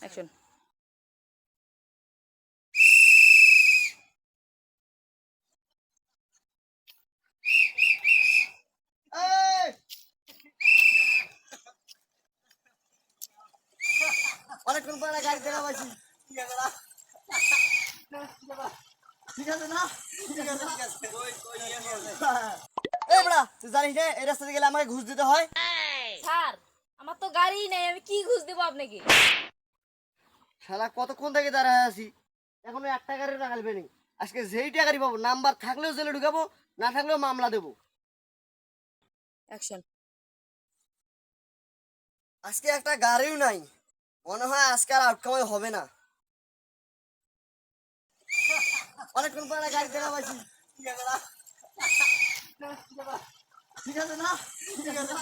Action. অনেকক্ষণ পরে গাড়ি দেখা পাইছি ঠিক আছে না? এই বড়া তুই জানিস না এই রাস্তা গেলে আমাকে ঘুষ দিতে হয়? স্যার আমার তো গাড়ি নেই আমি কি ঘুষ দেবো আপনাকে? শালা কতক্ষণ থেকে দাঁড়ায় আছি? এখনও এক টাকারও টাকা নেই। আজকে যেই টাকারই পাবো নাম্বার থাকলেও জেলে ঢুকাবো না থাকলেও মামলা দেবো। অ্যাকশন আজকে একটা গাড়িও নাই। মনে হয় আজকে আর আউটকামে হবে না। অনেকক্ষণ পরে গাড়ি দেখা পাইছি। ঠিক আছে না? ঠিক আছে।